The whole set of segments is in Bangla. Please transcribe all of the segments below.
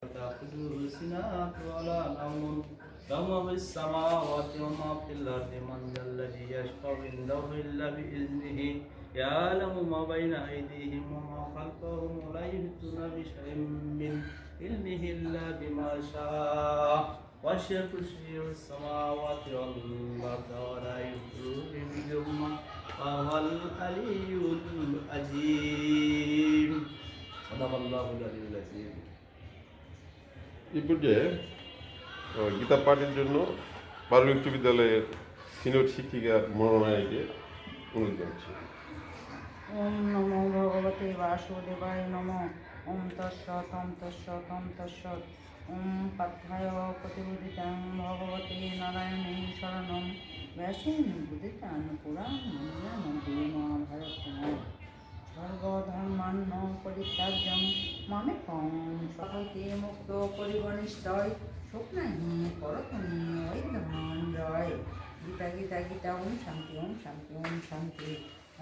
تأخذه سنة ولا نوم له في السماوات وما في الأرض من ذا الذي يشفع عنده إلا بإذنه يعلم ما بين أيديهم وما خلفهم ولا يحيطون بشيء من علمه إلا بما شاء وسع كرسيه السماوات والأرض ولا يؤوده حفظهما وهو العلي العظيم صدق الله العلي العظيم এই গীতা পাঠের জন্য বারুল উচ্চ বিদ্যালয়ের সিনিয়র শিক্ষিকা মনোনয়নকে অনুরোধ জানাচ্ছি। ওম নমো ভগবতে বাসুদেবায় নমঃ। ওম তৎসৎ ওম তৎসৎ ওম তৎসৎ। ওম পার্থায় প্রতিবুদিতাং ভগবতে নারায়ণে শরণম। ব্যাসেন বুদিতান পুরাণ মন্ত্রী মহাভারত সর্বধর্মান্ন পরিত্যাজ্যং মামে কম। সকলকে মুক্ত পরিগণিষ্টয় শুকনাহি করতনি ঐধন জয় গীতা গীতা গীতা, ওম শান্তি ওম শান্তি ওম শান্তি।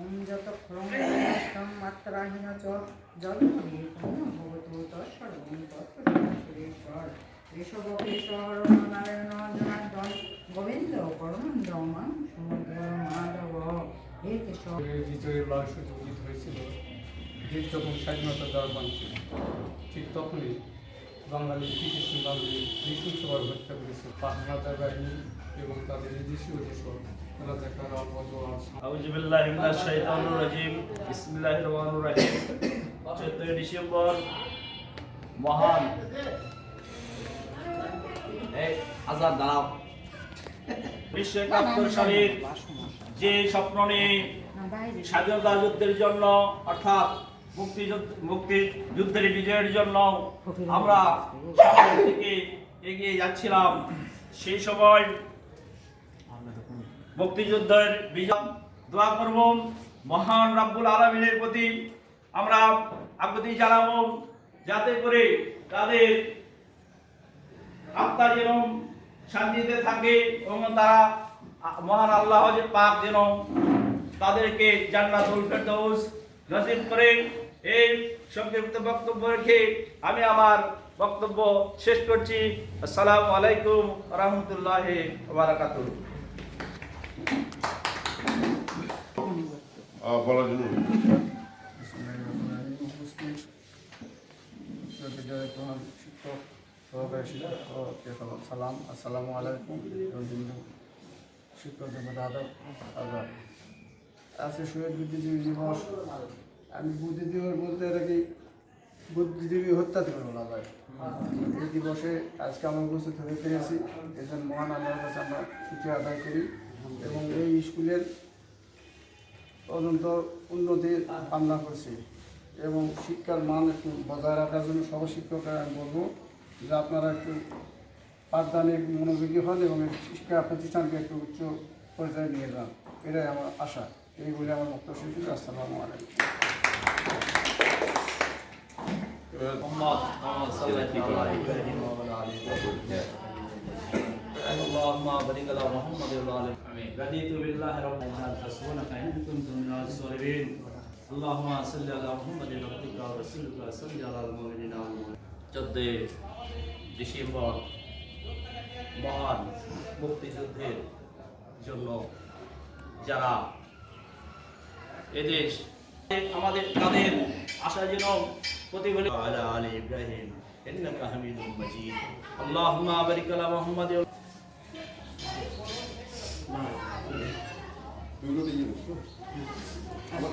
ওম যত ক্ষরম মাত্রাহীন চ জলময়ে পূর্ণ ভবতু, তৎসর্বং তৎসর্বেশ্বর ঋষভকেশ্বর নারায়ণ জনার্দন, গোবিন্দ পরমন্দ মাং সমুদ্র মাধব। হে কেশব। বিজয়ের উদ্যোগিত হয়েছিল। দেশ যখন স্বাধীনতা দেওয়ার বান ছিল। ঠিক তখনই বাঙালি, ব্রিটিশ বাঙালি নৃশংসভাবে হত্যা করেছে। হাজার বাহিনী এবং তাদের নিজস্ব উদ্দেশ্য চোদ্দই যে স্বপ্ন নেই স্বাধীনতা যুদ্ধের জন্য, অর্থাৎ মুক্তি মুক্তি যুদ্ধের বিজয়ের জন্য আমরা সামনের দিকে এগিয়ে যাচ্ছিলাম। সেই সময় মুক্তিযুদ্ধের বিজয় দোয়া করব মহান রাব্বুল আলমিনের প্রতি। আমরা আকুতি জানাব যাতে করে তাদের আত্মা যেন শান্তিতে থাকে এবং তারা মহান আল্লাহ যে পাক যেন তাদেরকে জান্নাতুল ফেরদৌস নসিব করে। এই সংক্ষিপ্ত বক্তব্য রেখে আমি আমার বক্তব্য শেষ করছি। আসসালামু আলাইকুম রহমতুল্লাহ প্রধান শিক্ষক সহকারী শিক্ষক সালাম আসসালামু আলাইকুম। শিক্ষক দাদা দাদা। আজকে শহীদ বুদ্ধিজীবী দিবস। আমি বুদ্ধিজীবী বলতে এটাকে বুদ্ধিজীবী হত্যা থেকে বলা যায়? এই দিবসে আজকে আমরা উপস্থিত হয়ে পেরেছি। এই জন্য মহান আল্লাহর কাছে আমরা ছুটি আদায় করি এবং এই স্কুলের অত্যন্ত উন্নতির কামনা করছি এবং শিক্ষার মান একটু বজায় রাখার জন্য সব শিক্ষকরা আমি বলব যে আপনারা একটু পাঠদানে একটু মনোযোগী হন এবং শিক্ষা প্রতিষ্ঠানকে একটু উচ্চ পর্যায়ে নিয়ে যান। এটাই আমার আশা। এই বলে আমার বক্তব্য। আসসালামু আলাইকুম। وصحبه اللهم بارك على محمد وعلى آله رضيت بالله رب العالمين حسبونك إن كنتم من الصالحين اللهم صل على محمد عبدك ورسولك وصل على المؤمنين والمؤمنات চোদ্দই ডিসেম্বর মহান মুক্তিযুদ্ধের জন্য যারা এদেশ আমাদের তাদের আশা যেন وتب على آل إبراهيم إنك حميد مجيد اللهم بارك على محمد ما